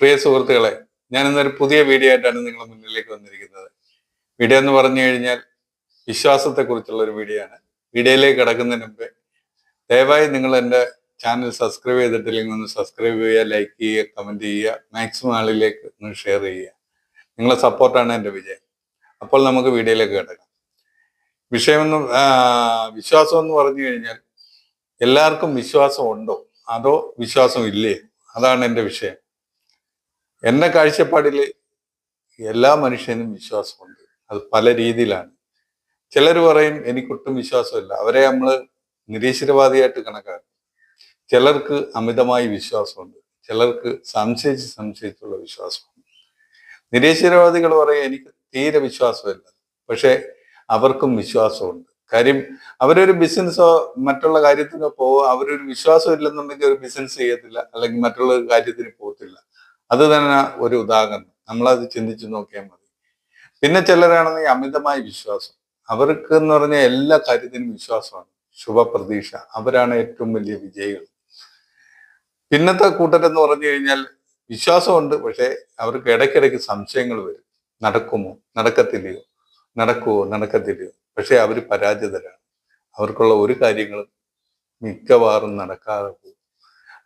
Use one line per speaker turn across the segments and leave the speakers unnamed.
പ്രിയ സുഹൃത്തുക്കളെ ഞാൻ ഇന്നൊരു പുതിയ വീഡിയോ ആയിട്ടാണ് നിങ്ങളുടെ മുന്നിലേക്ക് വന്നിരിക്കുന്നത്. വീഡിയോ എന്ന് പറഞ്ഞു കഴിഞ്ഞാൽ വിശ്വാസത്തെക്കുറിച്ചുള്ള ഒരു വീഡിയോ ആണ്. വീഡിയോയിലേക്ക് കിടക്കുന്നതിന് മുമ്പേ ദയവായി നിങ്ങൾ എന്റെ ചാനൽ സബ്സ്ക്രൈബ് ചെയ്തിട്ടില്ലെങ്കിൽ ഒന്ന് സബ്സ്ക്രൈബ് ചെയ്യുക ലൈക്ക് ചെയ്യുക കമന്റ് ചെയ്യുക മാക്സിമം ആളിലേക്ക് ഒന്ന് ഷെയർ ചെയ്യുക. നിങ്ങളെ സപ്പോർട്ടാണ് എന്റെ വിജയം. അപ്പോൾ നമുക്ക് വീഡിയോയിലേക്ക് കിടക്കാം. വിഷയമെന്ന് വിശ്വാസം എന്ന് പറഞ്ഞു കഴിഞ്ഞാൽ എല്ലാവർക്കും വിശ്വാസം ഉണ്ടോ? അതോ വിശ്വാസം ഇല്ലേ? അതാണ് എന്റെ വിഷയം. എന്റെ കാഴ്ചപ്പാടിൽ എല്ലാ മനുഷ്യനും വിശ്വാസമുണ്ട്. അത് പല രീതിയിലാണ്. ചിലർ പറയും എനിക്കൊട്ടും വിശ്വാസമില്ല. അവരെ നമ്മൾ നിരീശ്വരവാദിയായിട്ട് കണക്കാക്കും. ചിലർക്ക് അമിതമായി വിശ്വാസമുണ്ട്. ചിലർക്ക് സംശയിച്ച് സംശയിച്ചുള്ള വിശ്വാസമുണ്ട്. നിരീശ്വരവാദികൾ പറയും എനിക്ക് തീരെ വിശ്വാസമില്ല. പക്ഷെ അവർക്കും വിശ്വാസമുണ്ട്. കാര്യം അവരൊരു ബിസിനസ്സോ മറ്റുള്ള കാര്യത്തിനോ പോവോ അവരൊരു വിശ്വാസം ഇല്ലെന്നുണ്ടെങ്കിൽ ഒരു ബിസിനസ് ചെയ്യത്തില്ല അല്ലെങ്കിൽ മറ്റുള്ള കാര്യത്തിന് പോകത്തില്ല. അത് തന്നെ ഒരു ഉദാഹരണം. നമ്മളത് ചിന്തിച്ചു നോക്കിയാൽ മതി. പിന്നെ ചിലരാണെങ്കിൽ അമിതമായ വിശ്വാസം. അവർക്ക് എന്ന് പറഞ്ഞാൽ എല്ലാ കാര്യത്തിനും വിശ്വാസമാണ്. ശുഭപ്രതീക്ഷ. അവരാണ് ഏറ്റവും വലിയ വിജയികൾ. പിന്നത്തെ കൂട്ടരെന്ന് പറഞ്ഞു കഴിഞ്ഞാൽ വിശ്വാസമുണ്ട് പക്ഷേ അവർക്ക് ഇടയ്ക്കിടയ്ക്ക് സംശയങ്ങൾ വരും. നടക്കുമോ? നടക്കത്തില്ലയോ? നടക്കുമോ നടക്കത്തില്ലയോ? പക്ഷേ അവർ പരാജിതരാണ്. അവർക്കുള്ള ഒരു കാര്യങ്ങളും മിക്കവാറും നടക്കാതെ പോകും.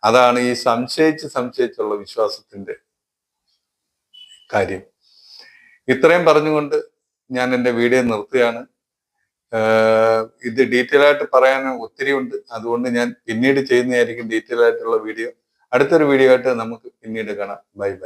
അതാണ് ഈ സംശയിച്ച് സംശയിച്ചുള്ള വിശ്വാസത്തിന്റെ കാര്യം. ഇത്രയും പറഞ്ഞുകൊണ്ട് ഞാൻ എന്റെ വീഡിയോ നിർത്തുകയാണ്. ഇത് ഡീറ്റെയിൽ ആയിട്ട് പറയാൻ ഒത്തിരി ഉണ്ട്. അതുകൊണ്ട് ഞാൻ പിന്നീട് ചെയ്യുന്നതായിരിക്കും ഡീറ്റെയിൽ ആയിട്ടുള്ള വീഡിയോ. അടുത്തൊരു വീഡിയോ ആയിട്ട് നമുക്ക് പിന്നീട് കാണാം. Bye bye.